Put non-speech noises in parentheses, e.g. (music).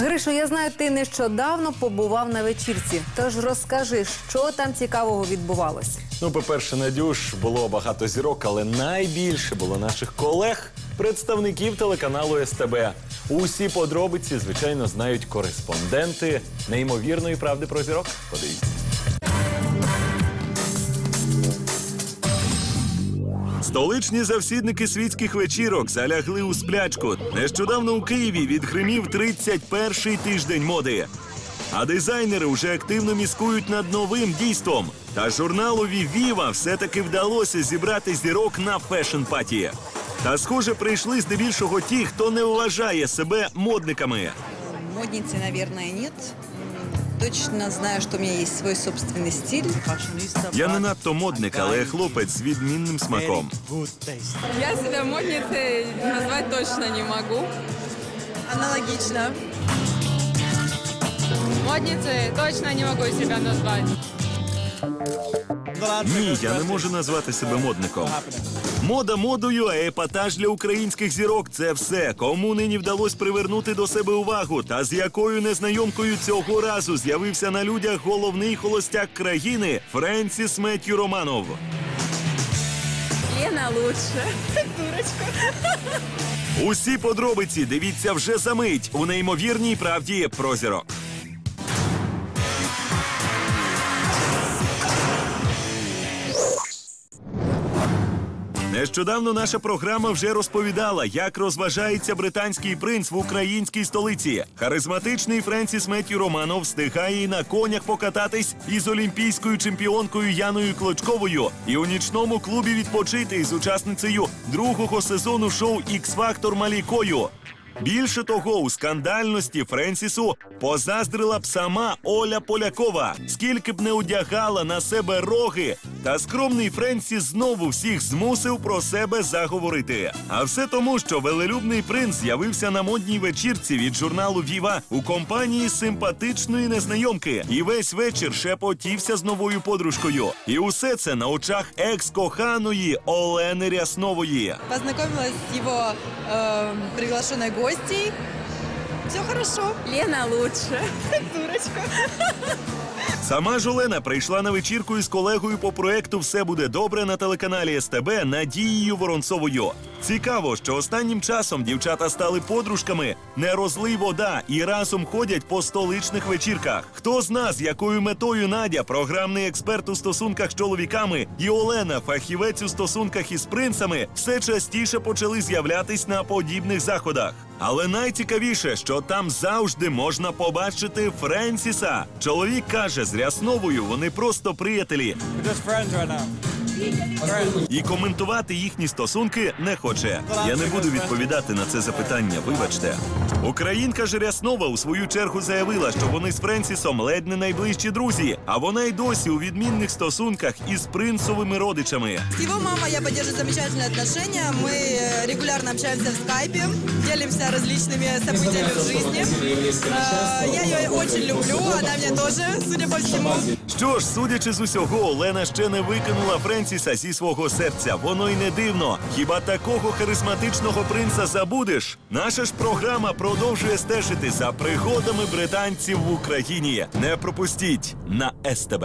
Гришо, я знаю, ти нещодавно побував на вечірці. Тож розкажи, що там цікавого відбувалося. Ну, по-перше, Надюш, було багато зірок, але найбільше було наших колег, представників телеканалу СТБ. Усі подробиці, звичайно, знають кореспонденти неймовірної правди про зірок. Подивіться. Столичні завсідники світських вечірок залягли у сплячку. Нещодавно у Києві відгримів 31-й тиждень моди. А дизайнери вже активно міскують над новим дійством. Та журналові Віва все-таки вдалося зібрати зірок на фешн-паті. Та, схоже, прийшли здебільшого ті, хто не вважає себе модниками. Модницы, наверное, нет. Точно знаю, что у меня есть свой собственный стиль. Я не надто модник, але хлопець з відмінним смаком. Я себя модницей назвать точно не могу. Аналогично. Модницей точно не могу себя назвать. Ні, я не можу назвати себе модником. Мода модою, а епатаж для українських зірок це все. Кому нині вдалося привернути до себе увагу, та з якою незнайомкою цього разу з'явився на людях головний холостяк країни Френсіс Меттью Романов. Лена лучше. (laughs) Дурочка. Усі подробиці дивіться вже за мить у неймовірній правді про зірок. Нещодавно наша програма вже розповідала, як розважається британський принц в українській столиці. Харизматичний Френсіс Меттью Романов встигає і на конях покататись із олімпійською чемпіонкою Яною Клочковою і у нічному клубі відпочити із учасницею другого сезону шоу Ікс-Фактор Малікою. Більше того, у скандальності Френсісу позаздрила б сама Оля Полякова, скільки б не одягала на себе роги. Та скромний Френсіс знову всіх змусив про себе заговорити. А все тому, що велелюбний принц з'явився на модній вечірці від журналу Віва у компанії симпатичної незнайомки і весь вечір шепотівся з новою подружкою. І усе це на очах екс-коханої Олени Ряснової. Познакомилась с его э, приглашенной гостьей. Все хорошо. Лена лучше. (laughs) Дурочка. Сама ж Олена прийшла на вечірку із колегою по проекту Все буде добре на телеканалі СТБ Надією Воронцовою. Цікаво, що останнім часом дівчата стали подружками, не розлий вода і разом ходять по столичних вечірках. Хто з якою метою Надя, програмний експерт у стосунках з чоловіками, і Олена, фахівець у стосунках із принцами, все частіше почали з'являтись на подібних заходах. Але найцікавіше, що там завжди можна побачити Френсіса. Чоловік каже, з Рясновою вони просто приятелі. І коментувати їхні стосунки не хоче. Я не буду відповідати на це запитання. Вибачте. Українка ж Ряснова у свою чергу заявила, що вони з Френсісом ледь не найближчі друзі, а вона й досі у відмінних стосунках із принцовими родичами. С его мамой я поддерживаю замечательные отношения. Мы э, регулярно общаемся в скайпе, делимся различными событиями в жизни. Э, Я ее очень люблю, она меня тоже, судя по всему. Що ж, судячи з усього, Олена ще не викинула Френсіса зі свого серця. Воно й не дивно. Хіба такого харизматичного принца забудеш? Наша ж програма продовжує стежити за пригодами британців в Україні. Не пропустіть на СТБ.